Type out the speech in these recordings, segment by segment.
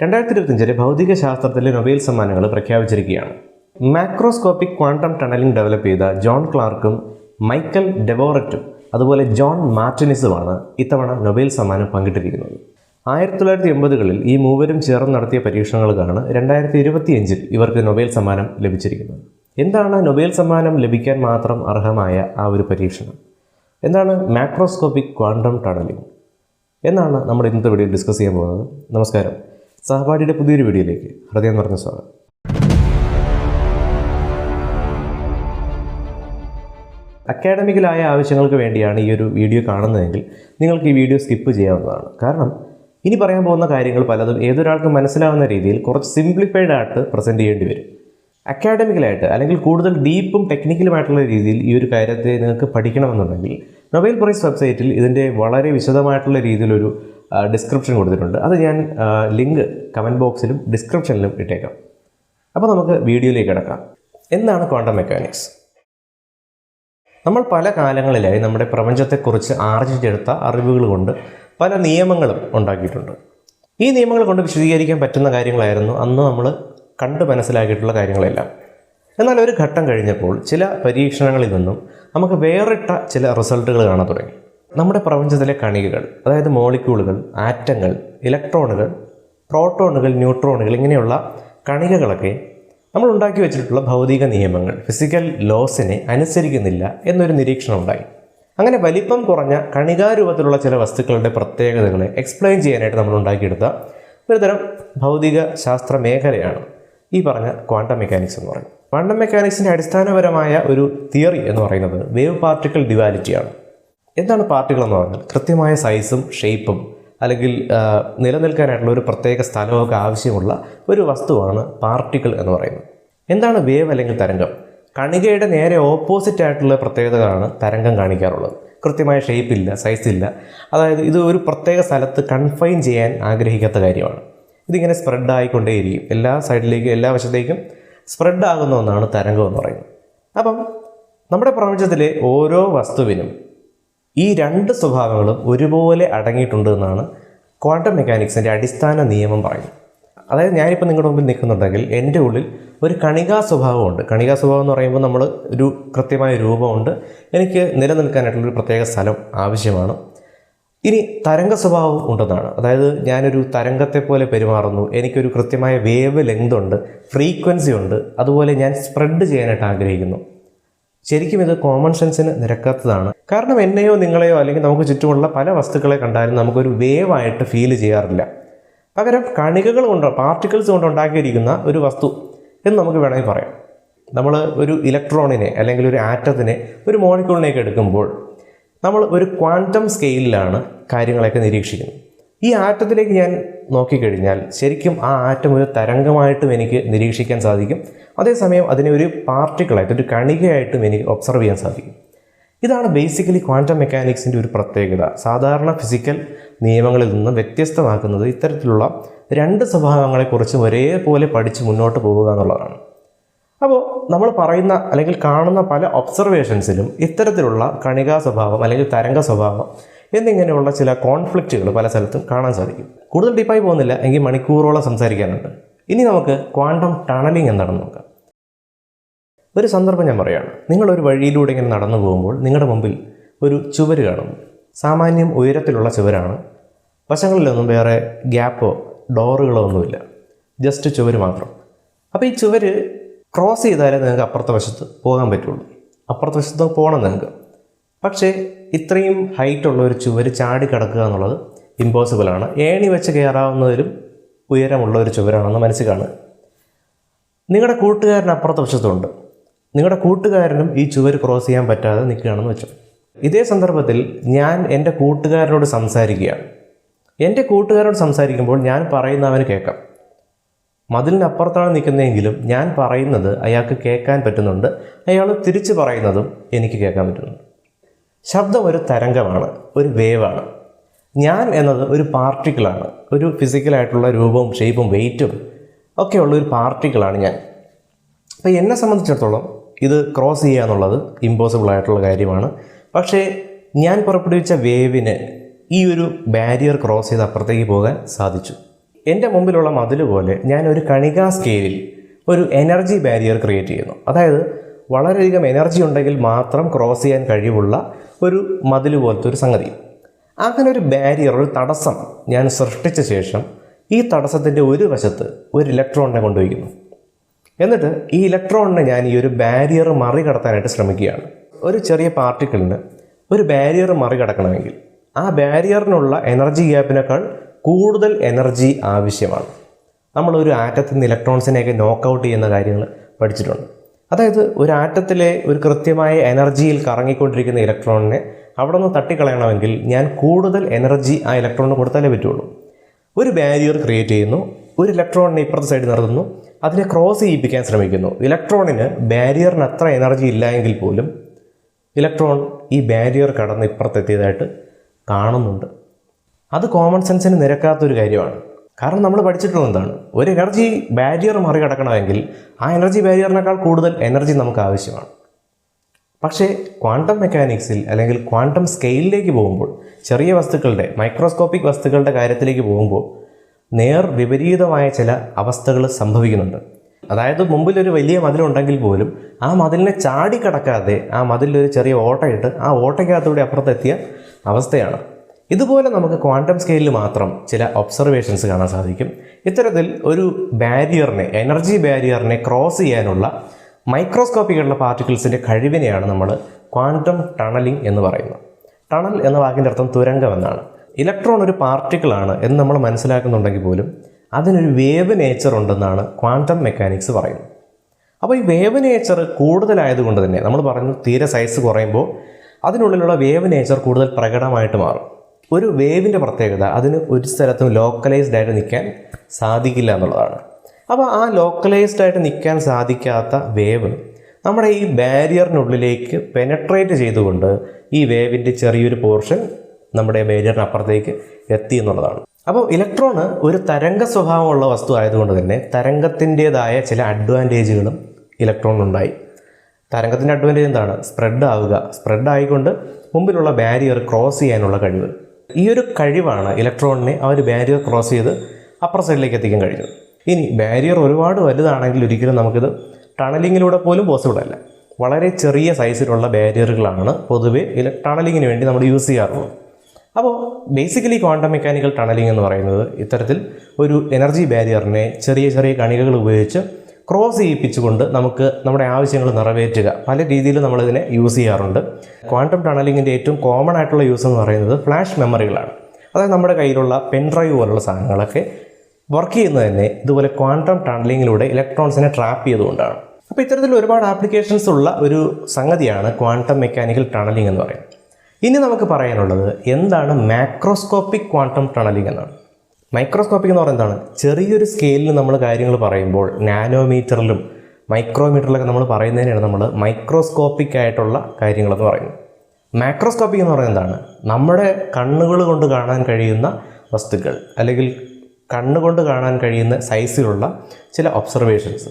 രണ്ടായിരത്തി ഇരുപത്തിയഞ്ചിലെ ഭൗതിക ശാസ്ത്രത്തിലെ നൊബേൽ സമ്മാനങ്ങൾ പ്രഖ്യാപിച്ചിരിക്കുകയാണ്. മാക്രോസ്കോപ്പിക് ക്വാണ്ടം ടണലിംഗ് ഡെവലപ്പ് ചെയ്ത ജോൺ ക്ലാർക്കും മൈക്കൽ ഡെവോററ്റും അതുപോലെ ജോൺ മാർട്ടിനിസുമാണ് ഇത്തവണ നൊബേൽ സമ്മാനം പങ്കിട്ടിരിക്കുന്നത്. ആയിരത്തി തൊള്ളായിരത്തി എൺപതുകളിൽ ഈ മൂവരും ചേർന്ന് നടത്തിയ പരീക്ഷണങ്ങൾക്കാണ് രണ്ടായിരത്തി ഇരുപത്തിയഞ്ചിൽ ഇവർക്ക് നൊബേൽ സമ്മാനം ലഭിച്ചിരിക്കുന്നത്. എന്താണ് നൊബേൽ സമ്മാനം ലഭിക്കാൻ മാത്രം അർഹമായ ആ ഒരു പരീക്ഷണം? എന്താണ് മാക്രോസ്കോപ്പിക് ക്വാണ്ടം ടണലിംഗ്? എന്നാണ് നമ്മൾ ഇന്നത്തെ വീഡിയോ ഡിസ്കസ് ചെയ്യാൻ പോകുന്നത്. നമസ്കാരം. സഹപാഠിയുടെ പുതിയൊരു വീഡിയോയിലേക്ക് ഹൃദയം നിറഞ്ഞ സ്വാഗതം. അക്കാഡമിക്കലായ ആവശ്യങ്ങൾക്ക് വേണ്ടിയാണ് ഈ ഒരു വീഡിയോ കാണുന്നതെങ്കിൽ നിങ്ങൾക്ക് ഈ വീഡിയോ സ്കിപ്പ് ചെയ്യാവുന്നതാണ്. കാരണം ഇനി പറയാൻ പോകുന്ന കാര്യങ്ങൾ പലതും ഏതൊരാൾക്കും മനസ്സിലാവുന്ന രീതിയിൽ കുറച്ച് സിംപ്ലിഫൈഡ് ആയിട്ട് പ്രസന്റ് ചെയ്യേണ്ടി വരും. അക്കാഡമിക്കലായിട്ട് അല്ലെങ്കിൽ കൂടുതൽ ഡീപ്പും ടെക്നിക്കലുമായിട്ടുള്ള രീതിയിൽ ഈ ഒരു കാര്യത്തെ നിങ്ങൾക്ക് പഠിക്കണമെന്നുണ്ടെങ്കിൽ നൊബൈൽ പ്രൈസ് വെബ്സൈറ്റിൽ ഇതിന്റെ വളരെ വിശദമായിട്ടുള്ള രീതിയിലൊരു ഡിസ്ക്രിപ്ഷൻ കൊടുത്തിട്ടുണ്ട്. അത് ഞാൻ ലിങ്ക് കമന്റ് ബോക്സിലും ഡിസ്ക്രിപ്ഷനിലും ഇട്ടേക്കാം. അപ്പോൾ നമുക്ക് വീഡിയോയിലേക്ക് കിടക്കാം. എന്താണ് ക്വാണ്ടം മെക്കാനിക്സ് നമ്മൾ പല കാലങ്ങളിലായി നമ്മുടെ പ്രപഞ്ചത്തെക്കുറിച്ച് ആർജിച്ചെടുത്ത അറിവുകൾ കൊണ്ട് പല നിയമങ്ങളും ഉണ്ടാക്കിയിട്ടുണ്ട്. ഈ നിയമങ്ങൾ കൊണ്ട് വിശദീകരിക്കാൻ പറ്റുന്ന കാര്യങ്ങളായിരുന്നു അന്ന് നമ്മൾ കണ്ട് മനസ്സിലാക്കിയിട്ടുള്ള കാര്യങ്ങളെല്ലാം. എന്നാൽ ഒരു ഘട്ടം കഴിഞ്ഞപ്പോൾ ചില പരീക്ഷണങ്ങളിൽ നിന്നും നമുക്ക് വേറിട്ട ചില റിസൾട്ടുകൾ കാണാൻ തുടങ്ങി. നമ്മുടെ പ്രപഞ്ചത്തിലെ കണികകൾ അതായത് മോളിക്യൂളുകൾ ആറ്റങ്ങൾ ഇലക്ട്രോണുകൾ പ്രോട്ടോണുകൾ ന്യൂട്രോണുകൾ ഇങ്ങനെയുള്ള കണികകളൊക്കെ നമ്മൾ ഉണ്ടാക്കി വെച്ചിട്ടുള്ള ഭൗതിക നിയമങ്ങൾ ഫിസിക്കൽ ലോസിനെ അനുസരിക്കുന്നില്ല എന്നൊരു നിരീക്ഷണം ഉണ്ടായി അങ്ങനെ വലിപ്പം കുറഞ്ഞ കണികാരൂപത്തിലുള്ള ചില വസ്തുക്കളുടെ പ്രത്യേകതകളെ എക്സ്പ്ലെയിൻ ചെയ്യാനായിട്ട് നമ്മൾ ഉണ്ടാക്കിയെടുത്ത ഒരുതരം ഭൗതിക ശാസ്ത്ര മേഖലയാണ് ഈ പറഞ്ഞ ക്വാണ്ടം മെക്കാനിക്സ് എന്ന് പറയുന്നത്. ക്വാണ്ടം മെക്കാനിക്സിന്റെ അടിസ്ഥാനപരമായ ഒരു തിയറി എന്ന് പറയുന്നത് വേവ് പാർട്ടിക്കൽ ഡിവാലിറ്റിയാണ് എന്താണ് പാർട്ടിക്കിൾ എന്ന് പറഞ്ഞാൽ കൃത്യമായ സൈസും ഷേപ്പും അല്ലെങ്കിൽ നിലനിൽക്കാനായിട്ടുള്ള ഒരു പ്രത്യേക സ്ഥലമൊക്കെ ആവശ്യമുള്ള ഒരു വസ്തുവാണ് പാർട്ടിക്കിൾ എന്ന് പറയുന്നത്. എന്താണ് വേവ് അല്ലെങ്കിൽ തരംഗം? കണികയുടെ നേരെ ഓപ്പോസിറ്റ് ആയിട്ടുള്ള പ്രത്യേകതകളാണ് തരംഗം കാണിക്കാറുള്ളത്. കൃത്യമായ ഷേപ്പില്ല സൈസില്ല അതായത് ഇത് ഒരു പ്രത്യേക സ്ഥലത്ത് കൺഫൈൻ ചെയ്യാൻ ആഗ്രഹിക്കാത്ത കാര്യമാണ്. ഇതിങ്ങനെ സ്പ്രെഡ് ആയിക്കൊണ്ടേയിരിക്കും. എല്ലാ സൈഡിലേക്കും എല്ലാ വശത്തേക്കും സ്പ്രെഡ് ആകുന്ന ഒന്നാണ് തരംഗം എന്ന് പറയുന്നത്. അപ്പം നമ്മുടെ പ്രപഞ്ചത്തിലെ ഓരോ വസ്തുവിനും ഈ രണ്ട് സ്വഭാവങ്ങളും ഒരുപോലെ അടങ്ങിയിട്ടുണ്ട് എന്നാണ് ക്വാണ്ടം മെക്കാനിക്സിന്റെ അടിസ്ഥാന നിയമം പറയുന്നത്. അതായത് ഞാനിപ്പോൾ നിങ്ങളുടെ മുമ്പിൽ നിൽക്കുന്നുണ്ടെങ്കിൽ എന്റെ ഉള്ളിൽ ഒരു കണികാ സ്വഭാവമുണ്ട്. കണികാ സ്വഭാവം എന്ന് പറയുമ്പോൾ നമ്മൾ ഒരു കൃത്യമായ രൂപമുണ്ട്. എനിക്ക് നിലനിൽക്കാനായിട്ടുള്ളൊരു പ്രത്യേക സ്ഥലം ആവശ്യമാണ്. ഇനി തരംഗ സ്വഭാവം ഉണ്ടെന്നാണ്. അതായത് ഞാനൊരു തരംഗത്തെ പോലെ പെരുമാറുന്നു. എനിക്കൊരു കൃത്യമായ വേവ് ലെങ്ത് ഉണ്ട് ഫ്രീക്വൻസി ഉണ്ട്. അതുപോലെ ഞാൻ സ്പ്രെഡ് ചെയ്യാനായിട്ട് ആഗ്രഹിക്കുന്നു. ശരിക്കും ഇത് കോമൺ സെൻസിന് നിരക്കാത്തതാണ്. കാരണം എന്നെയോ നിങ്ങളെയോ അല്ലെങ്കിൽ നമുക്ക് ചുറ്റുമുള്ള പല വസ്തുക്കളെ കണ്ടാലും നമുക്കൊരു വേവ് ആയിട്ട് ഫീൽ ചെയ്യാറില്ല. പകരം കണികകൾ കൊണ്ട് പാർട്ടിക്കിൾസ് കൊണ്ട് ഉണ്ടാക്കിയിരിക്കുന്ന ഒരു വസ്തു എന്ന് നമുക്ക് വേണമെങ്കിൽ പറയാം. നമ്മൾ ഒരു ഇലക്ട്രോണിനെ അല്ലെങ്കിൽ ഒരു ആറ്റത്തിനെ ഒരു മോളിക്യൂളിനെയൊക്കെ എടുക്കുമ്പോൾ നമ്മൾ ഒരു ക്വാണ്ടം സ്കെയിലിലാണ് കാര്യങ്ങളൊക്കെ നിരീക്ഷിക്കുന്നത്. ഈ ആറ്റത്തിലേക്ക് ഞാൻ നോക്കിക്കഴിഞ്ഞാൽ ശരിക്കും ആ ആറ്റം ഒരു തരംഗമായിട്ടും എനിക്ക് നിരീക്ഷിക്കാൻ സാധിക്കും. അതേസമയം അതിനെ ഒരു പാർട്ടിക്കിളായിട്ട് ഒരു കണികയായിട്ടും എനിക്ക് ഒബ്സർവ് ചെയ്യാൻ സാധിക്കും. ഇതാണ് ബേസിക്കലി ക്വാണ്ടം മെക്കാനിക്സിന്റെ ഒരു പ്രത്യേകത. സാധാരണ ഫിസിക്കൽ നിയമങ്ങളിൽ നിന്ന് വ്യത്യസ്തമാക്കുന്നത് ഇത്തരത്തിലുള്ള രണ്ട് സ്വഭാവങ്ങളെക്കുറിച്ച് ഒരേപോലെ പഠിച്ച് മുന്നോട്ട് പോവുക എന്നുള്ളതാണ്. അപ്പോൾ നമ്മൾ പറയുന്ന അല്ലെങ്കിൽ കാണുന്ന പല ഒബ്സർവേഷൻസിലും ഇത്തരത്തിലുള്ള കണികാ സ്വഭാവം അല്ലെങ്കിൽ തരംഗ സ്വഭാവം എന്നിങ്ങനെയുള്ള ചില കോൺഫ്ലിക്റ്റുകൾ പല സ്ഥലത്തും കാണാൻ സാധിക്കും. കൂടുതൽ ഡീപ്പായി പോകുന്നില്ല എങ്കിൽ മണിക്കൂറോളം സംസാരിക്കാനുണ്ട്. ഇനി നമുക്ക് ക്വാണ്ടം ടണലിംഗ് എന്താണെന്ന് നോക്കാം. ഒരു സന്ദർഭം ഞാൻ പറയുകയാണ് നിങ്ങളൊരു വഴിയിലൂടെ ഇങ്ങനെ നടന്നു പോകുമ്പോൾ നിങ്ങളുടെ മുമ്പിൽ ഒരു ചുവര് കാണും. സാമാന്യം ഉയരത്തിലുള്ള ചുവരാണ്. വശങ്ങളിലൊന്നും വേറെ ഗ്യാപ്പോ ഡോറുകളോ ഒന്നുമില്ല. ജസ്റ്റ് ചുവര് മാത്രം. അപ്പോൾ ഈ ചുവര് ക്രോസ് ചെയ്താലേ നിങ്ങൾക്ക് അപ്പുറത്തെ വശത്ത് പോകാൻ പറ്റുള്ളൂ. അപ്പുറത്തെ വശത്ത് പോകണം നിങ്ങൾക്ക്. പക്ഷേ ഇത്രയും ഹൈറ്റുള്ള ഒരു ചുവര് ചാടി കിടക്കുക എന്നുള്ളത് ഇമ്പോസിബിളാണ് ഏണി വെച്ച് കയറാവുന്നതിലും ഉയരമുള്ള ഒരു ചുവരാണെന്ന് മനസ്സിൽ കാണുക നിങ്ങളുടെ കൂട്ടുകാരൻ അപ്പുറത്തെ വശത്തുണ്ട്. നിങ്ങളുടെ കൂട്ടുകാരനും ഈ ചുവർ ക്രോസ് ചെയ്യാൻ പറ്റാതെ നിൽക്കുകയാണെന്ന് വെച്ചു. ഇതേ സന്ദർഭത്തിൽ ഞാൻ എന്റെ കൂട്ടുകാരനോട് സംസാരിക്കുകയാണ്. എന്റെ കൂട്ടുകാരോട് സംസാരിക്കുമ്പോൾ ഞാൻ പറയുന്ന അവന് കേൾക്കാം. മതിലിനപ്പുറത്താണ് നിൽക്കുന്നതെങ്കിലും ഞാൻ പറയുന്നത് അയാൾക്ക് കേൾക്കാൻ പറ്റുന്നുണ്ട്. അയാൾ തിരിച്ചു പറയുന്നതും എനിക്ക് കേൾക്കാൻ പറ്റുന്നുണ്ട്. ശബ്ദം ഒരു തരംഗമാണ് ഒരു വേവാണ്. ഞാൻ എന്നത് ഒരു പാർട്ടിക്കിളാണ്. ഒരു ഫിസിക്കലായിട്ടുള്ള രൂപവും ഷേപ്പും വെയിറ്റും ഉള്ള ഒരു പാർട്ടിക്കിളാണ് ഞാൻ. അപ്പോൾ എന്നെ സംബന്ധിച്ചിടത്തോളം ഇത് ക്രോസ് ചെയ്യുക എന്നുള്ളത് ഇമ്പോസിബിൾ ആയിട്ടുള്ള കാര്യമാണ്. പക്ഷേ ഞാൻ പുറപ്പെടുവിച്ച വേവിന് ഈ ഒരു ബാരിയർ ക്രോസ് ചെയ്ത് അപ്പുറത്തേക്ക് പോകാൻ സാധിച്ചു. എന്റെ മുമ്പിലുള്ള മതിൽ പോലെ ഞാൻ ഒരു കണികാ സ്കെയിലിൽ ഒരു എനർജി ബാരിയർ ക്രിയേറ്റ് ചെയ്യുന്നു. അതായത് വളരെയധികം എനർജി ഉണ്ടെങ്കിൽ മാത്രം ക്രോസ് ചെയ്യാൻ കഴിവുള്ള ഒരു മതിൽ പോലത്തെ ഒരു സംഗതി. അങ്ങനെ ഒരു ബാരിയർ ഒരു തടസ്സം ഞാൻ സൃഷ്ടിച്ച ശേഷം ഈ തടസ്സത്തിന്റെ ഒരു വശത്ത് ഒരു ഇലക്ട്രോണിനെ കൊണ്ടുവയ്ക്കുന്നു. എന്നിട്ട് ഈ ഇലക്ട്രോണിനെ ഞാൻ ഈ ഒരു ബാരിയർ മറികടത്താനായിട്ട് ശ്രമിക്കുകയാണ്. ഒരു ചെറിയ പാർട്ടിക്കിളിന് ഒരു ബാരിയർ മറികടക്കണമെങ്കിൽ ആ ബാരിയറിനുള്ള എനർജി ഗ്യാപ്പിനേക്കാൾ കൂടുതൽ എനർജി ആവശ്യമാണ്. നമ്മൾ ഒരു ആറ്റത്തിൽ നിന്ന് ഇലക്ട്രോൺസിനെയൊക്കെ നോക്കൗട്ട് ചെയ്യുന്ന കാര്യങ്ങൾ പഠിച്ചിട്ടുണ്ട്. അതായത് ഒരു ആറ്റത്തിലെ ഒരു കൃത്യമായ എനർജിയിൽ കറങ്ങിക്കൊണ്ടിരിക്കുന്ന ഇലക്ട്രോണിനെ അവിടെ നിന്ന് തട്ടിക്കളയണമെങ്കിൽ ഞാൻ കൂടുതൽ എനർജി ആ ഇലക്ട്രോണിന് കൊടുത്താലേ പറ്റുള്ളൂ. ഒരു ബാരിയർ ക്രിയേറ്റ് ചെയ്യുന്നു ഒരു ഇലക്ട്രോണിനെ ഇപ്പുറത്തെ സൈഡിൽ നിർത്തുന്നു അതിനെ ക്രോസ് ചെയ്യിപ്പിക്കാൻ ശ്രമിക്കുന്നു. ഇലക്ട്രോണിന് ബാരിയറിന് അത്ര എനർജി ഇല്ല എങ്കിൽ പോലും ഇലക്ട്രോൺ ഈ ബാരിയർ കടന്ന് ഇപ്പുറത്തെത്തിയതായിട്ട് കാണുന്നുണ്ട്. അത് കോമൺ സെൻസിന് നിരക്കാത്തൊരു കാര്യമാണ്. കാരണം നമ്മൾ പഠിച്ചിട്ടുള്ളത് എന്താണ്? ഒരു എനർജി ബാരിയർ മറികടക്കണമെങ്കിൽ ആ എനർജി ബാരിയറിനേക്കാൾ കൂടുതൽ എനർജി നമുക്ക് ആവശ്യമാണ്. പക്ഷേ ക്വാണ്ടം മെക്കാനിക്സിൽ അല്ലെങ്കിൽ ക്വാണ്ടം സ്കെയിലിലേക്ക് പോകുമ്പോൾ ചെറിയ വസ്തുക്കളുടെ മൈക്രോസ്കോപ്പിക് വസ്തുക്കളുടെ കാര്യത്തിലേക്ക് പോകുമ്പോൾ നേർ വിപരീതമായ ചില അവസ്ഥകൾ സംഭവിക്കുന്നുണ്ട്. അതായത് മുമ്പിൽ ഒരു വലിയ മതിലുണ്ടെങ്കിൽ പോലും ആ മതിലിനെ ചാടിക്കടക്കാതെ ആ മതിലൊരു ചെറിയ ഓട്ടയിട്ട് ആ ഓട്ടയ്ക്കകത്തൂടെ അപ്പുറത്തെത്തിയ അവസ്ഥയാണ്. ഇതുപോലെ നമുക്ക് ക്വാണ്ടം സ്കെയിലിൽ മാത്രം ചില ഒബ്സർവേഷൻസ് കാണാൻ സാധിക്കും. ഇത്തരത്തിൽ ഒരു ബാരിയറിനെ എനർജി ബാരിയറിനെ ക്രോസ് ചെയ്യാനുള്ള മൈക്രോസ്കോപ്പിക്കുള്ള പാർട്ടിക്കിൾസിന്റെ കഴിവിനെയാണ് നമ്മൾ ക്വാണ്ടം ടണലിംഗ് എന്ന് പറയുന്നത്. ടണൽ എന്ന വാക്കിന്റെ അർത്ഥം തുരങ്കം എന്നാണ്. ഇലക്ട്രോൺ ഒരു പാർട്ടിക്കിളാണ് എന്ന് നമ്മൾ മനസ്സിലാക്കുന്നുണ്ടെങ്കിൽ പോലും അതിനൊരു വേവ് നേച്ചർ ഉണ്ടെന്നാണ് ക്വാണ്ടം മെക്കാനിക്സ് പറയുന്നത്. അപ്പോൾ ഈ വേവ് നേച്ചർ കൂടുതലായതുകൊണ്ട് തന്നെ നമ്മൾ പറഞ്ഞു തീരെ സൈസ് കുറയുമ്പോൾ അതിനുള്ളിലുള്ള വേവ് നേച്ചർ കൂടുതൽ പ്രകടമായിട്ട് മാറും. ഒരു വേവിന്റെ പ്രത്യേകത അതിന് ഒരു സ്ഥലത്തും ലോക്കലൈസ്ഡ് ആയിട്ട് നിൽക്കാൻ സാധിക്കില്ല എന്നുള്ളതാണ്. അപ്പോൾ ആ ലോക്കലൈസ്ഡ് ആയിട്ട് നിൽക്കാൻ സാധിക്കാത്ത വേവ് നമ്മുടെ ഈ ബാരിയറിനുള്ളിലേക്ക് പെനട്രേറ്റ് ചെയ്തുകൊണ്ട് ഈ വേവിന്റെ ചെറിയൊരു പോർഷൻ നമ്മുടെ ബാരിയറിന് അപ്പുറത്തേക്ക് എത്തി എന്നുള്ളതാണ്. അപ്പോൾ ഇലക്ട്രോണ് ഒരു തരംഗ സ്വഭാവമുള്ള വസ്തു ആയതുകൊണ്ട് തന്നെ തരംഗത്തിന്റേതായ ചില അഡ്വാന്റേജുകളും ഇലക്ട്രോണിനുണ്ടായി തരംഗത്തിന്റെ അഡ്വാന്റേജ് എന്താണ്? സ്പ്രെഡ് ആവുക. സ്പ്രെഡ് ആയിക്കൊണ്ട് മുമ്പിലുള്ള ബാരിയർ ക്രോസ് ചെയ്യാനുള്ള കഴിവ്. ഈ ഒരു കഴിവാണ് ഇലക്ട്രോണിനെ ആ ഒരു ബാരിയർ ക്രോസ് ചെയ്ത് അപ്പർ സൈഡിലേക്ക് എത്തിക്കാൻ കഴിഞ്ഞത് ഇനി ബാരിയർ ഒരുപാട് വലുതാണെങ്കിൽ ഒരിക്കലും നമുക്കിത് ടണലിങ്ങിലൂടെ പോലും പോസിബിൾ അല്ല. വളരെ ചെറിയ സൈസിലുള്ള ബാരിയറുകളാണ് പൊതുവെ ഇല ടണലിങ്ങിന് വേണ്ടി നമ്മൾ യൂസ് ചെയ്യാറുള്ളത്. അപ്പോൾ ബേസിക്കലി ക്വാണ്ടം മെക്കാനിക്കൽ ടണലിംഗ് എന്ന് പറയുന്നത് ഇത്തരത്തിൽ ഒരു എനർജി ബാരിയറിനെ ചെറിയ ചെറിയ കണികകൾ ഉപയോഗിച്ച് ക്രോസ് ചെയ്യിപ്പിച്ചുകൊണ്ട് നമുക്ക് നമ്മുടെ ആവശ്യങ്ങൾ നിറവേറ്റുക. പല രീതിയിൽ നമ്മളിതിനെ യൂസ് ചെയ്യാറുണ്ട്. ക്വാണ്ടം ടണലിങ്ങിന്റെ ഏറ്റവും കോമൺ ആയിട്ടുള്ള യൂസ് എന്ന് പറയുന്നത് ഫ്ലാഷ് മെമ്മറികളാണ് അതായത് നമ്മുടെ കയ്യിലുള്ള പെൻ ഡ്രൈവ് പോലുള്ള സാധനങ്ങളൊക്കെ വർക്ക് ചെയ്യുന്നത് തന്നെ ഇതുപോലെ ക്വാണ്ടം ടണലിങ്ങിലൂടെ ഇലക്ട്രോൺസിനെ ട്രാപ്പ് ചെയ്തുകൊണ്ടാണ്. അപ്പോൾ ഇത്തരത്തിൽ ഒരുപാട് ആപ്ലിക്കേഷൻസ് ഉള്ള ഒരു സംഗതിയാണ് ക്വാണ്ടം മെക്കാനിക്കൽ ടണലിംഗ് എന്ന് പറയുന്നത്. ഇനി നമുക്ക് പറയാനുള്ളത് എന്താണ് മാക്രോസ്കോപ്പിക് ക്വാണ്ടം ടണലിംഗ് എന്നാണ്. മൈക്രോസ്കോപ്പിക് എന്ന് പറയുന്നതാണ് ചെറിയൊരു സ്കെയിലിൽ നമ്മൾ കാര്യങ്ങൾ പറയുമ്പോൾ നാനോമീറ്ററിലും മൈക്രോമീറ്ററിലൊക്കെ നമ്മൾ പറയുന്നതിനാണ് നമ്മൾ മൈക്രോസ്കോപ്പിക് ആയിട്ടുള്ള കാര്യങ്ങളെന്ന് പറയുന്നത്. മാക്രോസ്കോപ്പിക് എന്ന് പറയുന്നതാണ് നമ്മുടെ കണ്ണുകൾ കൊണ്ട് കാണാൻ കഴിയുന്ന വസ്തുക്കൾ അല്ലെങ്കിൽ കണ്ണുകൊണ്ട് കാണാൻ കഴിയുന്ന സൈസിലുള്ള ചില ഒബ്സർവേഷൻസ്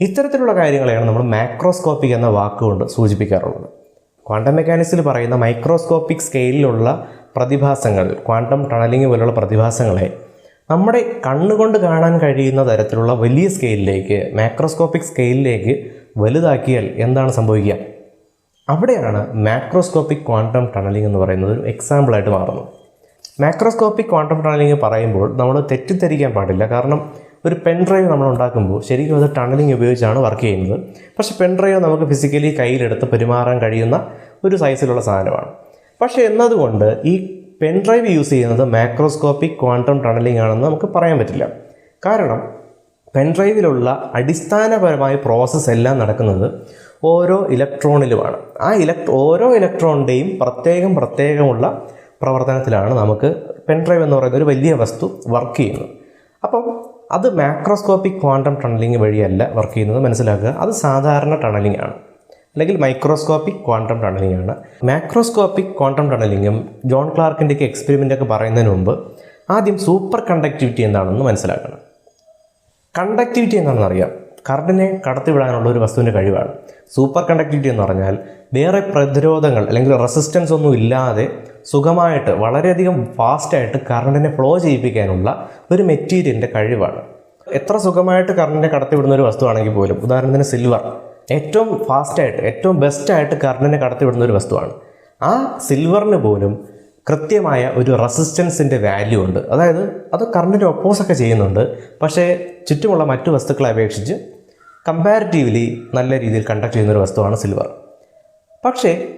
ഇത്തരത്തിലുള്ള കാര്യങ്ങളെയാണ് നമ്മൾ മാക്രോസ്കോപ്പിക് എന്ന വാക്കുകൊണ്ട് സൂചിപ്പിക്കാറുള്ളത്. ക്വാണ്ടം മെക്കാനിക്സിൽ പറയുന്ന മൈക്രോസ്കോപ്പിക് സ്കെയിലിലുള്ള പ്രതിഭാസങ്ങൾ ക്വാണ്ടം ടണലിംഗ് പോലുള്ള പ്രതിഭാസങ്ങളെ നമ്മുടെ കണ്ണുകൊണ്ട് കാണാൻ കഴിയുന്ന തരത്തിലുള്ള വലിയ സ്കെയിലിലേക്ക് മാക്രോസ്കോപ്പിക് സ്കെയിലിലേക്ക് വലുതാക്കിയാൽ എന്താണ് സംഭവിക്കുക? അവിടെയാണ് മാക്രോസ്കോപ്പിക് ക്വാണ്ടം ടണലിംഗ് എന്ന് പറയുന്നത് ഒരു എക്സാമ്പിളായിട്ട് മാറുന്നത്. മാക്രോസ്കോപ്പിക് ക്വാണ്ടം ടണലിംഗ് പറയുമ്പോൾ നമ്മൾ തെറ്റിദ്ധരിക്കാൻ പാടില്ല. കാരണം ഒരു പെൻ ഡ്രൈവ് നമ്മൾ ഉണ്ടാക്കുമ്പോൾ ശരിക്കും അത് ടണലിംഗ് ഉപയോഗിച്ചാണ് വർക്ക് ചെയ്യുന്നത്. പക്ഷേ പെൻ ഡ്രൈവ് നമുക്ക് ഫിസിക്കലി കയ്യിലെടുത്ത് പെരുമാറാൻ കഴിയുന്ന ഒരു സൈസിലുള്ള സാധനമാണ്. പക്ഷേ എന്നതുകൊണ്ട് ഈ പെൻ ഡ്രൈവ് യൂസ് ചെയ്യുന്നത് മാക്രോസ്കോപ്പിക് ക്വാണ്ടം ടണലിംഗ് ആണെന്ന് നമുക്ക് പറയാൻ പറ്റില്ല. കാരണം പെൻ ഡ്രൈവിലുള്ള അടിസ്ഥാനപരമായ പ്രോസസ്സ് എല്ലാം നടക്കുന്നത് ഓരോ ഇലക്ട്രോണിലുമാണ് ആ ഇലക്ട്രോ ഓരോ ഇലക്ട്രോണിന്റെയും പ്രത്യേകം പ്രത്യേകമുള്ള പ്രവർത്തനത്തിലാണ് നമുക്ക് പെൻ ഡ്രൈവ് എന്ന് പറയുന്ന ഒരു വലിയ വസ്തു വർക്ക് ചെയ്യുന്നത്. അപ്പം അത് മാക്രോസ്കോപ്പിക് ക്വാണ്ടം ടണലിംഗ് വഴിയല്ല വർക്ക് ചെയ്യുന്നത് മനസ്സിലാക്കുക. അത് സാധാരണ ടണലിംഗ് ആണ്. അല്ലെങ്കിൽ മൈക്രോസ്കോപ്പിക് ക്വാണ്ടം ടണലിംഗ് ആണ്. മാക്രോസ്കോപ്പിക് ക്വാണ്ടം ടണലിങ്ങും ജോൺ ക്ലാർക്കിന്റെയൊക്കെ ഒക്കെ പറയുന്നതിന് മുമ്പ് ആദ്യം സൂപ്പർ കണ്ടക്ടിവിറ്റി എന്താണെന്ന് മനസ്സിലാക്കണം. കണ്ടക്ടിവിറ്റി എന്താണെന്ന് അറിയാം. കറണ്ടിനെ കടത്തിവിടാനുള്ള ഒരു വസ്തുവിന്റെ കഴിവാണ്. സൂപ്പർ കണ്ടക്ടിവിറ്റി എന്ന് പറഞ്ഞാൽ വേറെ പ്രതിരോധങ്ങൾ അല്ലെങ്കിൽ റെസിസ്റ്റൻസ് ഒന്നും ഇല്ലാതെ സുഖമായിട്ട് വളരെയധികം ഫാസ്റ്റായിട്ട് കറണ്ടിനെ ഫ്ലോ ചെയ്യിപ്പിക്കാനുള്ള ഒരു മെറ്റീരിയലിന്റെ കഴിവാണ്. എത്ര സുഖമായിട്ട് കറണ്ടിനെ കടത്തിവിടുന്ന ഒരു വസ്തുവാണെങ്കിൽ പോലും ഉദാഹരണത്തിന് സിൽവർ ഏറ്റവും ഫാസ്റ്റായിട്ട് ഏറ്റവും ബെസ്റ്റായിട്ട് കറണ്ടിനെ കടത്തിവിടുന്ന ഒരു വസ്തുവാണ്. ആ സിൽവറിന് പോലും കൃത്യമായ ഒരു റെസിസ്റ്റൻസിന്റെ വാല്യൂ ഉണ്ട്. അതായത് അത് കറണ്ടിന്റെ ഒപ്പോസൊക്കെ ചെയ്യുന്നുണ്ട്. പക്ഷേ ചുറ്റുമുള്ള മറ്റു വസ്തുക്കളെ അപേക്ഷിച്ച് കമ്പാരിറ്റീവ്ലി നല്ല രീതിയിൽ കണ്ടക്ട് ചെയ്യുന്ന ഒരു വസ്തുവാണ് സിൽവർ പക്ഷേ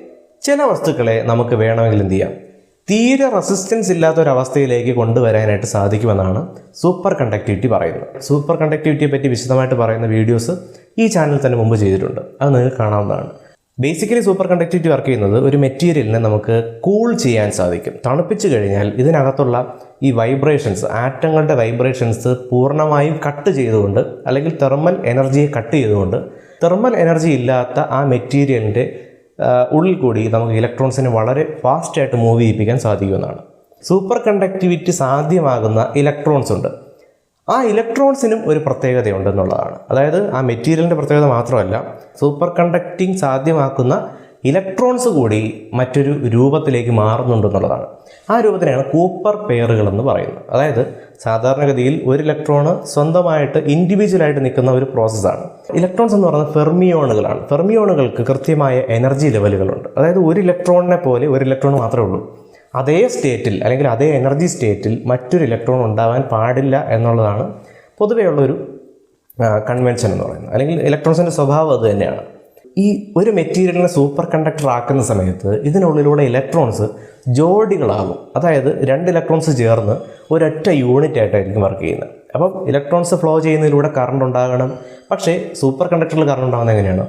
ചില വസ്തുക്കളെ നമുക്ക് വേണമെങ്കിൽ എന്ത് ചെയ്യാം? തീരെ റെസിസ്റ്റൻസ് ഇല്ലാത്ത ഒരു അവസ്ഥയിലേക്ക് കൊണ്ടുവരാനായിട്ട് സാധിക്കുമെന്നാണ് സൂപ്പർ കണ്ടക്ടിവിറ്റി പറയുന്നത്. സൂപ്പർ കണ്ടക്ടിവിറ്റിയെ പറ്റി വിശദമായിട്ട് പറയുന്ന വീഡിയോസ് ഈ ചാനൽ തന്നെ മുമ്പ് ചെയ്തിട്ടുണ്ട്. അത് നിങ്ങൾക്ക് കാണാവുന്നതാണ്. ബേസിക്കലി സൂപ്പർ കണ്ടക്ടിവിറ്റി വർക്ക് ചെയ്യുന്നത് ഒരു മെറ്റീരിയലിനെ നമുക്ക് കൂൾ ചെയ്യാൻ സാധിക്കും. തണുപ്പിച്ച് കഴിഞ്ഞാൽ ഇതിനകത്തുള്ള ഈ വൈബ്രേഷൻസ് ആറ്റങ്ങളുടെ വൈബ്രേഷൻസ് പൂർണമായും കട്ട് ചെയ്തുകൊണ്ട് അല്ലെങ്കിൽ തെർമൽ എനർജിയെ കട്ട് ചെയ്തുകൊണ്ട് തെർമൽ എനർജി ഇല്ലാത്ത ആ മെറ്റീരിയലിന്റെ ഉള്ളിൽ കൂടി നമുക്ക് ഇലക്ട്രോൺസിനെ വളരെ ഫാസ്റ്റായിട്ട് മൂവ് ചെയ്യിപ്പിക്കാൻ സാധിക്കുമെന്നാണ്. സൂപ്പർ കണ്ടക്ടിവിറ്റി സാധ്യമാകുന്ന ഇലക്ട്രോൺസ് ഉണ്ട്. ആ ഇലക്ട്രോൺസിനും ഒരു പ്രത്യേകതയുണ്ടെന്നുള്ളതാണ്. അതായത് ആ മെറ്റീരിയലിന്റെ പ്രത്യേകത മാത്രമല്ല സൂപ്പർ കണ്ടക്റ്റിംഗ് സാധ്യമാക്കുന്ന ഇലക്ട്രോൺസ് കൂടി മറ്റൊരു രൂപത്തിലേക്ക് മാറുന്നുണ്ടെന്നുള്ളതാണ് ആ രൂപത്തിനെയാണ് കൂപ്പർ പെയറുകൾ എന്ന് പറയുന്നത്. അതായത് സാധാരണഗതിയിൽ ഒരു ഇലക്ട്രോണ് സ്വന്തമായിട്ട് ഇൻഡിവിജ്വലായിട്ട് നിൽക്കുന്ന ഒരു പ്രോസസ്സാണ് ഇലക്ട്രോൺസ് എന്ന് പറയുന്നത് ഫെർമിയോണുകളാണ് ഫെർമിയോണുകൾക്ക് കൃത്യമായ എനർജി ലെവലുകളുണ്ട് അതായത് ഒരു ഇലക്ട്രോണിനെ പോലെ ഒരു ഇലക്ട്രോൺ മാത്രമേ ഉള്ളൂ. അതേ സ്റ്റേറ്റിൽ അല്ലെങ്കിൽ അതേ എനർജി സ്റ്റേറ്റിൽ മറ്റൊരു ഇലക്ട്രോൺ ഉണ്ടാവാൻ പാടില്ല എന്നുള്ളതാണ് പൊതുവെയുള്ളൊരു കൺവെൻഷൻ എന്ന് പറയുന്നത്. അല്ലെങ്കിൽ ഇലക്ട്രോൺസിന്റെ സ്വഭാവം അത് തന്നെയാണ്. ഈ ഒരു മെറ്റീരിയലിനെ സൂപ്പർ കണ്ടക്ടർ ആക്കുന്ന സമയത്ത് ഇതിനുള്ളിലൂടെ ഇലക്ട്രോൺസ് ജോഡികളാകും. അതായത് രണ്ട് ഇലക്ട്രോൺസ് ചേർന്ന് ഒരൊറ്റ യൂണിറ്റ് ആയിട്ടായിരിക്കും വർക്ക് ചെയ്യുന്നത്. അപ്പം ഇലക്ട്രോൺസ് ഫ്ലോ ചെയ്യുന്നതിലൂടെ കറണ്ട് ഉണ്ടാകണം. പക്ഷേ സൂപ്പർ കണ്ടക്ടറിൽ കറണ്ട് ഉണ്ടാകുന്നത് എങ്ങനെയാണ്?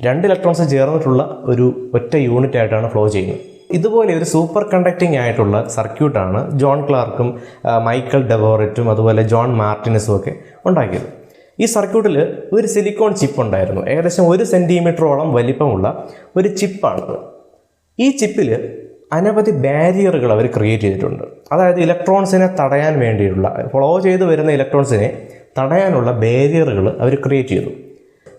രണ്ട് ഇലക്ട്രോൺസ് ചേർന്നിട്ടുള്ള ഒരു ഒറ്റ യൂണിറ്റ് ആയിട്ടാണ് ഫ്ലോ ചെയ്യുന്നത്. ഇതുപോലെ ഒരു സൂപ്പർ കണ്ടക്റ്റിംഗ് ആയിട്ടുള്ള സർക്യൂട്ടാണ് ജോൺ ക്ലാർക്കും മൈക്കൽ ഡെവോററ്റും അതുപോലെ ജോൺ മാർട്ടിനസും ഒക്കെ ഉണ്ടാക്കിയത്. ഈ സർക്യൂട്ടിൽ ഒരു സിലിക്കോൺ ചിപ്പ് ഉണ്ടായിരുന്നു. ഏകദേശം ഒരു സെന്റിമീറ്ററോളം വലിപ്പമുള്ള ഒരു ചിപ്പാണത് ഈ ചിപ്പിൽ അനവധി ബാരിയറുകൾ അവർ ക്രിയേറ്റ് ചെയ്തിട്ടുണ്ട്. അതായത് ഇലക്ട്രോൺസിനെ തടയാൻ വേണ്ടിയുള്ള ഫ്ലോ ചെയ്ത് വരുന്ന ഇലക്ട്രോൺസിനെ തടയാനുള്ള ബാരിയറുകൾ അവർ ക്രിയേറ്റ് ചെയ്തു.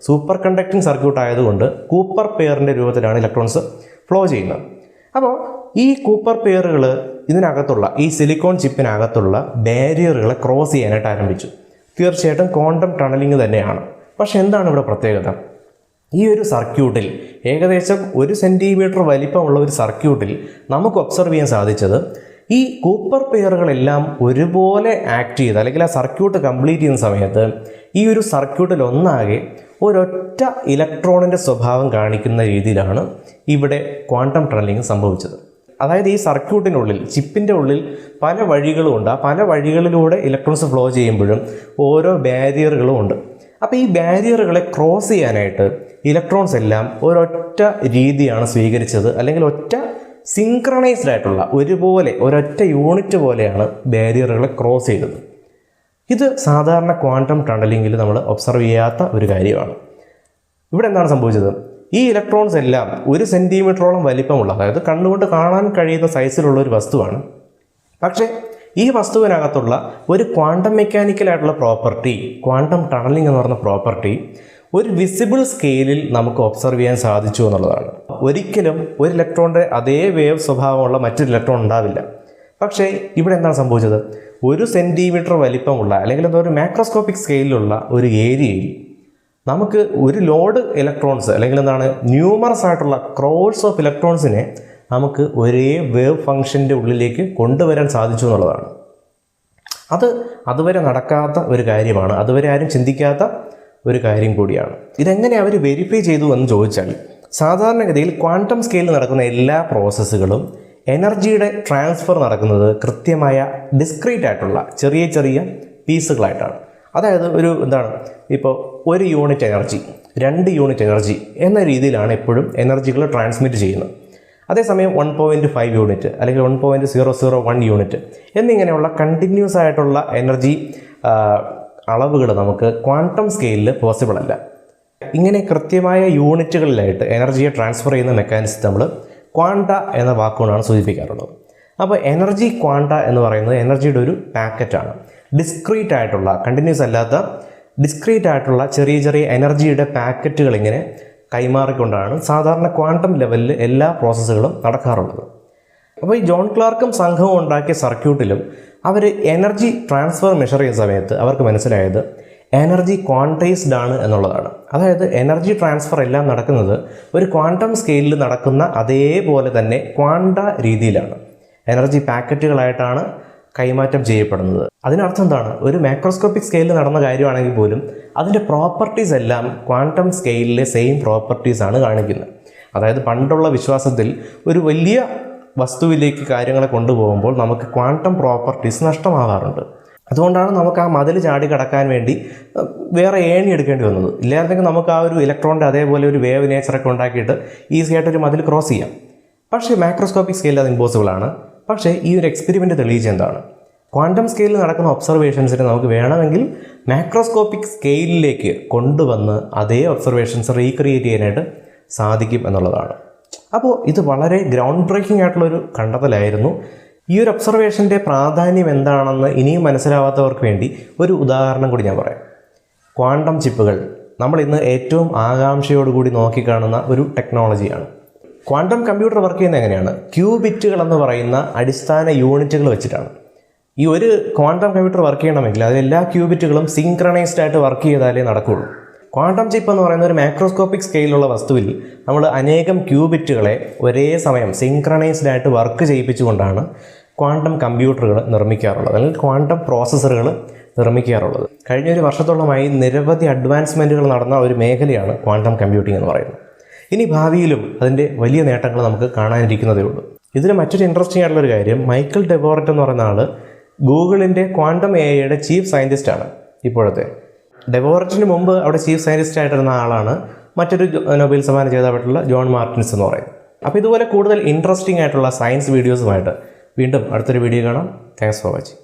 സൂപ്പർ കണ്ടക്ടിങ് സർക്യൂട്ട് ആയതുകൊണ്ട് കൂപ്പർ പെയറിന്റെ രൂപത്തിലാണ് ഇലക്ട്രോൺസ് ഫ്ലോ ചെയ്യുന്നത്. അപ്പോൾ ഈ കൂപ്പർ പെയറുകൾ ഇതിനകത്തുള്ള ഈ സിലിക്കോൺ ചിപ്പിനകത്തുള്ള ബാരിയറുകളെ ക്രോസ് ചെയ്യാനായിട്ട് ആരംഭിച്ചു. തീർച്ചയായിട്ടും ക്വാണ്ടം ടണലിംഗ് തന്നെയാണ്. പക്ഷെ എന്താണ് ഇവിടെ പ്രത്യേകത? ഈ ഒരു സർക്യൂട്ടിൽ ഏകദേശം ഒരു സെന്റിമീറ്റർ വലിപ്പമുള്ള ഒരു സർക്യൂട്ടിൽ നമുക്ക് ഒബ്സർവ് ചെയ്യാൻ സാധിച്ചത് ഈ കൂപ്പർ പെയറുകളെല്ലാം ഒരുപോലെ ആക്ട് ചെയ്ത് അല്ലെങ്കിൽ ആ സർക്യൂട്ട് കംപ്ലീറ്റ് ചെയ്യുന്ന സമയത്ത് ഈ ഒരു സർക്യൂട്ടിൽ ഒന്നാകെ ഒരൊറ്റ ഇലക്ട്രോണിന്റെ സ്വഭാവം കാണിക്കുന്ന രീതിയിലാണ് ഇവിടെ ക്വാണ്ടം ടണലിംഗ് സംഭവിച്ചത്. അതായത് ഈ സർക്യൂട്ടിനുള്ളിൽ ചിപ്പിന്റെ ഉള്ളിൽ പല വഴികളും ഉണ്ട്. ആ പല വഴികളിലൂടെ ഇലക്ട്രോൺസ് ഫ്ലോ ചെയ്യുമ്പോഴും ഓരോ ബാരിയറുകളും ഉണ്ട്. അപ്പോൾ ഈ ബാരിയറുകളെ ക്രോസ് ചെയ്യാനായിട്ട് ഇലക്ട്രോൺസ് എല്ലാം ഒരൊറ്റ രീതിയാണ് സ്വീകരിച്ചത്. അല്ലെങ്കിൽ ഒറ്റ സിങ്ക്രണൈസ്ഡ് ആയിട്ടുള്ള ഒരുപോലെ ഒരൊറ്റ യൂണിറ്റ് പോലെയാണ് ബാരിയറുകളെ ക്രോസ് ചെയ്തത്. ഇത് സാധാരണ ക്വാണ്ടം ടണലിങ്ങിൽ നമ്മൾ ഒബ്സർവ് ചെയ്യാത്ത ഒരു കാര്യമാണ്. ഇവിടെ എന്താണ് സംഭവിച്ചത്? ഈ ഇലക്ട്രോൺസ് എല്ലാം ഒരു സെന്റിമീറ്ററോളം വലിപ്പമുള്ള അതായത് കണ്ണുകൊണ്ട് കാണാൻ കഴിയുന്ന സൈസിലുള്ള ഒരു വസ്തുവാണ്. പക്ഷേ ഈ വസ്തുവിനകത്തുള്ള ഒരു ക്വാണ്ടം മെക്കാനിക്കലായിട്ടുള്ള പ്രോപ്പർട്ടി ക്വാണ്ടം ടണലിംഗ് എന്ന് പറയുന്ന പ്രോപ്പർട്ടി ഒരു വിസിബിൾ സ്കെയിലിൽ നമുക്ക് ഒബ്സർവ് ചെയ്യാൻ സാധിച്ചു എന്നുള്ളതാണ്. ഒരിക്കലും ഒരു ഇലക്ട്രോണിന്റെ അതേ വേവ് സ്വഭാവമുള്ള മറ്റൊരു ഇലക്ട്രോൺ ഉണ്ടാവില്ല. പക്ഷേ ഇവിടെ എന്താണ് സംഭവിച്ചത്? ഒരു സെന്റിമീറ്റർ വലിപ്പമുള്ള അല്ലെങ്കിൽ എന്താ ഒരു മാക്രോസ്കോപ്പിക് സ്കെയിലുള്ള ഒരു ഏരിയയിൽ നമുക്ക് ഒരു ലോഡ് ഇലക്ട്രോൺസ് അല്ലെങ്കിൽ എന്താണ് ന്യൂമറസ് ആയിട്ടുള്ള ക്രോഡ്സ് ഓഫ് ഇലക്ട്രോൺസിനെ നമുക്ക് ഒരേ വേവ് ഫംഗ്ഷന്റെ ഉള്ളിലേക്ക് കൊണ്ടുവരാൻ സാധിച്ചു എന്നുള്ളതാണ്. അത് അതുവരെ നടക്കാത്ത ഒരു കാര്യമാണ്. അതുവരെ ആരും ചിന്തിക്കാത്ത ഒരു കാര്യം കൂടിയാണ്. ഇതെങ്ങനെ അവർ വെരിഫൈ ചെയ്തു എന്ന് ചോദിച്ചാൽ സാധാരണഗതിയിൽ ക്വാണ്ടം സ്കെയിലിൽ നടക്കുന്ന എല്ലാ പ്രോസസ്സുകളും എനർജിയുടെ ട്രാൻസ്ഫർ നടക്കുന്നത് കൃത്യമായ ഡിസ്ക്രീറ്റ് ആയിട്ടുള്ള ചെറിയ ചെറിയ പീസുകളായിട്ടാണ് അതായത് ഒരു എന്താണ് ഇപ്പോൾ ഒരു യൂണിറ്റ് എനർജി രണ്ട് യൂണിറ്റ് എനർജി എന്ന രീതിയിലാണ് എപ്പോഴും എനർജികൾ ട്രാൻസ്മിറ്റ് ചെയ്യുന്നത്. അതേസമയം വൺ പോയിന്റ് ഫൈവ് യൂണിറ്റ് അല്ലെങ്കിൽ one point zero zero one unit എന്നിങ്ങനെയുള്ള കണ്ടിന്യൂസ് ആയിട്ടുള്ള എനർജി അളവുകൾ നമുക്ക് ക്വാണ്ടം സ്കെയിലിൽ പോസിബിൾ അല്ല. ഇങ്ങനെ കൃത്യമായ യൂണിറ്റുകളിലായിട്ട് എനർജിയെ ട്രാൻസ്ഫർ ചെയ്യുന്ന മെക്കാനിസം നമ്മൾ ക്വാണ്ട എന്ന വാക്കുകൊണ്ടാണ് സൂചിപ്പിക്കാറുള്ളത്. അപ്പോൾ എനർജി ക്വാണ്ട എന്ന് പറയുന്നത് എനർജിയുടെ ഒരു പാക്കറ്റാണ്. ഡിസ്ക്രീറ്റ് ആയിട്ടുള്ള കണ്ടിന്യൂസ് അല്ലാത്ത ഡിസ്ക്രീറ്റ് ആയിട്ടുള്ള ചെറിയ ചെറിയ എനർജിയുടെ പാക്കറ്റുകൾ ഇങ്ങനെ കൈമാറിക്കൊണ്ടാണ് സാധാരണ ക്വാണ്ടം ലെവലിൽ എല്ലാ പ്രോസസ്സുകളും നടക്കാറുള്ളത്. അപ്പോൾ ഈ ജോൺ ക്ലാർക്കും സംഘവും ഉണ്ടാക്കിയ സർക്യൂട്ടിലും അവർ എനർജി ട്രാൻസ്ഫർ മെഷർ ചെയ്യുന്ന സമയത്ത് അവർക്ക് മനസ്സിലായത് എനർജി ക്വാണ്ടൈസ്ഡ് ആണ് എന്നുള്ളതാണ്. അതായത് എനർജി ട്രാൻസ്ഫർ എല്ലാം നടക്കുന്നത് ഒരു ക്വാണ്ടം സ്കെയിലിൽ നടക്കുന്ന അതേപോലെ തന്നെ ക്വാണ്ട രീതിയിലാണ്. എനർജി പാക്കറ്റുകളായിട്ടാണ് കൈമാറ്റം ചെയ്യപ്പെടുന്നത്. അതിനർത്ഥം എന്താണ്? ഒരു മാക്രോസ്കോപ്പിക് സ്കെയിലിൽ നടന്ന കാര്യമാണെങ്കിൽ പോലും അതിന്റെ പ്രോപ്പർട്ടീസ് എല്ലാം ക്വാണ്ടം സ്കെയിലിലെ സെയിം പ്രോപ്പർട്ടീസ് ആണ് കാണിക്കുന്നത്. അതായത് പണ്ടുള്ള വിശ്വാസത്തിൽ ഒരു വലിയ വസ്തുവിലേക്ക് കാര്യങ്ങളെ കൊണ്ടുപോകുമ്പോൾ നമുക്ക് ക്വാണ്ടം പ്രോപ്പർട്ടീസ് നഷ്ടമാകാറുണ്ട്. അതുകൊണ്ടാണ് നമുക്ക് ആ മതിൽ ചാടി കടക്കാൻ വേണ്ടി വേറെ ഏണി എടുക്കേണ്ടി വന്നത്. ഇല്ലായിരുന്നെങ്കിൽ നമുക്ക് ആ ഒരു ഇലക്ട്രോണിന്റെ അതേപോലെ ഒരു വേവ് നേച്ചറൊക്കെ ഉണ്ടാക്കിയിട്ട് ഈസിയായിട്ട് ഒരു മതിൽ ക്രോസ് ചെയ്യാം. പക്ഷേ മാക്രോസ്കോപ്പിക് സ്കെയിലിൽ അത് ഇമ്പോസിബിൾ ആണ്. പക്ഷേ ഈ ഒരു എക്സ്പെരിമെന്റ് തെളിയിച്ച എന്താണ്? ക്വാണ്ടം സ്കെയിലിൽ നടക്കുന്ന ഒബ്സർവേഷൻസിന് നമുക്ക് വേണമെങ്കിൽ മാക്രോസ്കോപ്പിക് സ്കെയിലിലേക്ക് കൊണ്ടുവന്ന് അതേ ഒബ്സർവേഷൻസ് റീക്രിയേറ്റ് ചെയ്യാനായിട്ട് സാധിക്കും എന്നുള്ളതാണ്. അപ്പോൾ ഇത് വളരെ ഗ്രൗണ്ട് ബ്രേക്കിംഗ് ആയിട്ടുള്ളൊരു കണ്ടെത്തലായിരുന്നു. ഈ ഒരു ഒബ്സർവേഷന്റെ പ്രാധാന്യം എന്താണെന്ന് ഇനിയും മനസ്സിലാവാത്തവർക്ക് വേണ്ടി ഒരു ഉദാഹരണം കൂടി ഞാൻ പറയാം. ക്വാണ്ടം ചിപ്പുകൾ നമ്മൾ ഇന്ന് ഏറ്റവും ആകാംക്ഷയോടുകൂടി നോക്കിക്കാണുന്ന ഒരു ടെക്നോളജിയാണ് ക്വാണ്ടം കമ്പ്യൂട്ടർ വർക്ക് ചെയ്യുന്നത് എങ്ങനെയാണ്? ക്യൂബിറ്റുകൾ എന്ന് പറയുന്ന അടിസ്ഥാന യൂണിറ്റുകൾ വെച്ചിട്ടാണ്. ഈ ഒരു ക്വാണ്ടം കമ്പ്യൂട്ടർ വർക്ക് ചെയ്യണമെങ്കിൽ അത് എല്ലാ ക്യൂബിറ്റുകളും സിങ്ക്രണൈസ്ഡ് ആയിട്ട് വർക്ക് ചെയ്താലേ നടക്കുകയുള്ളൂ ക്വാണ്ടം ചിപ്പ് എന്ന് പറയുന്ന ഒരു മാക്രോസ്കോപ്പിക് സ്കെയിലുള്ള വസ്തുവിൽ നമ്മൾ അനേകം ക്യൂബിറ്റുകളെ ഒരേ സമയം സിങ്ക്രണൈസ്ഡ് ആയിട്ട് വർക്ക് ചെയ്യിപ്പിച്ചുകൊണ്ടാണ് ക്വാണ്ടം കമ്പ്യൂട്ടറുകൾ നിർമ്മിക്കാറുള്ളത് അല്ലെങ്കിൽ ക്വാണ്ടം പ്രോസസ്സറുകൾ നിർമ്മിക്കാറുള്ളത്. കഴിഞ്ഞ ഒരു വർഷത്തോളമായി നിരവധി അഡ്വാൻസ്മെന്റുകൾ നടന്ന ഒരു മേഖലയാണ് ക്വാണ്ടം കമ്പ്യൂട്ടിംഗ് എന്ന് പറയുന്നത്. ഇനി ഭാവിയിലും അതിന്റെ വലിയ നേട്ടങ്ങൾ നമുക്ക് കാണാനിരിക്കുന്നതേ ഉള്ളൂ. ഇതിൽ മറ്റൊരു ഇൻട്രസ്റ്റിംഗ് ആയിട്ടുള്ളൊരു കാര്യം മൈക്കിൾ ഡെബോററ്റ് എന്ന് പറയുന്ന ആൾ ഗൂഗിളിന്റെ ക്വാണ്ടം എ ഐയുടെ ചീഫ് സയന്റിസ്റ്റാണ് ഇപ്പോഴത്തെ. ഡെബോററ്റിന് മുമ്പ് അവിടെ ചീഫ് സയന്റിസ്റ്റ് ആയിട്ടിരുന്ന ആളാണ് മറ്റൊരു നൊബേൽ സമ്മാനം ജേതാവായിട്ടുള്ള ജോൺ മാർട്ടിൻസ് എന്ന് പറയുന്നത് അപ്പോൾ ഇതുപോലെ കൂടുതൽ ഇൻട്രസ്റ്റിംഗ് ആയിട്ടുള്ള സയൻസ് വീഡിയോസുമായിട്ട് വീണ്ടും അടുത്തൊരു വീഡിയോ കാണാം. Thanks for watching